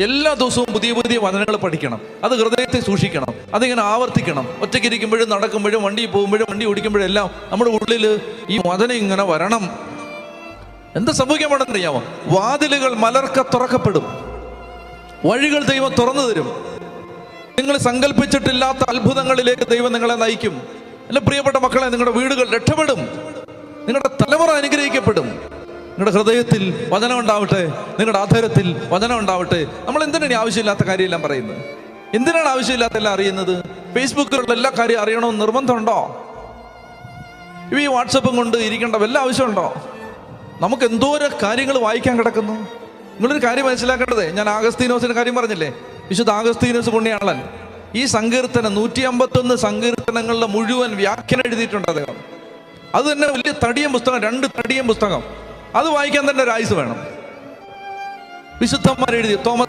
എല്ലാ ദിവസവും പുതിയ പുതിയ വചനങ്ങൾ പഠിക്കണം. അത് ഹൃദയത്തെ സൂക്ഷിക്കണം. അതിങ്ങനെ ആവർത്തിക്കണം. ഒറ്റയ്ക്ക് ഇരിക്കുമ്പോഴും നടക്കുമ്പോഴും വണ്ടി പോകുമ്പോഴും വണ്ടി ഓടിക്കുമ്പോഴും എല്ലാം നമ്മുടെ ഉള്ളിൽ ഈ വചനം ഇങ്ങനെ വരണം. എന്ത് സംഭവിക്കാൻ പാടെന്നറിയാമോ വാതിലുകൾ മലർക്ക തുറക്കപ്പെടും. വഴികൾ ദൈവം തുറന്നു തരും. നിങ്ങൾ സങ്കല്പിച്ചിട്ടില്ലാത്ത അത്ഭുതങ്ങളിലേക്ക് ദൈവം നിങ്ങളെ നയിക്കും. എന്റെ പ്രിയപ്പെട്ട മക്കളെ നിങ്ങളുടെ വീടുകൾ രക്ഷപ്പെടും. നിങ്ങളുടെ തലമുറ അനുഗ്രഹിക്കപ്പെടും. നിങ്ങളുടെ ഹൃദയത്തിൽ വചനം ഉണ്ടാവട്ടെ നിങ്ങളുടെ ആധാരത്തിൽ വചനം ഉണ്ടാവട്ടെ. നമ്മൾ എന്തിനാണ് ആവശ്യമില്ലാത്ത കാര്യമെല്ലാം പറയുന്നത്? എന്തിനാണ് ആവശ്യമില്ലാത്ത എല്ലാം അറിയുന്നത്? ഫേസ്ബുക്കിലുള്ള എല്ലാ കാര്യം അറിയണമെന്ന് നിർബന്ധമുണ്ടോ? ഈ വാട്സപ്പും കൊണ്ട് ഇരിക്കേണ്ട വല്ല ആവശ്യമുണ്ടോ? നമുക്ക് എന്തോരം കാര്യങ്ങൾ വായിക്കാൻ കിടക്കുന്നു. നിങ്ങളൊരു കാര്യം മനസ്സിലാക്കേണ്ടത് ഞാൻ ആഗസ്തീനോസിന്റെ കാര്യം പറഞ്ഞില്ലേ? വിശുദ്ധ ആഗസ്തീനോസ് പുണ്യാളൻ. ഈ സങ്കീർത്തനം നൂറ്റി അമ്പത്തൊന്ന് സങ്കീർത്തനങ്ങളുടെ മുഴുവൻ വ്യാഖ്യാനം എഴുതിയിട്ടുണ്ട് അദ്ദേഹം. അത് തന്നെ വലിയ തടിയൻ പുസ്തകം രണ്ട് തടിയൻ പുസ്തകം. അത് വായിക്കാൻ തന്നെ ഒരു ആയുസ് വേണം. വിശുദ്ധന്മാർ എഴുതി തോമസ്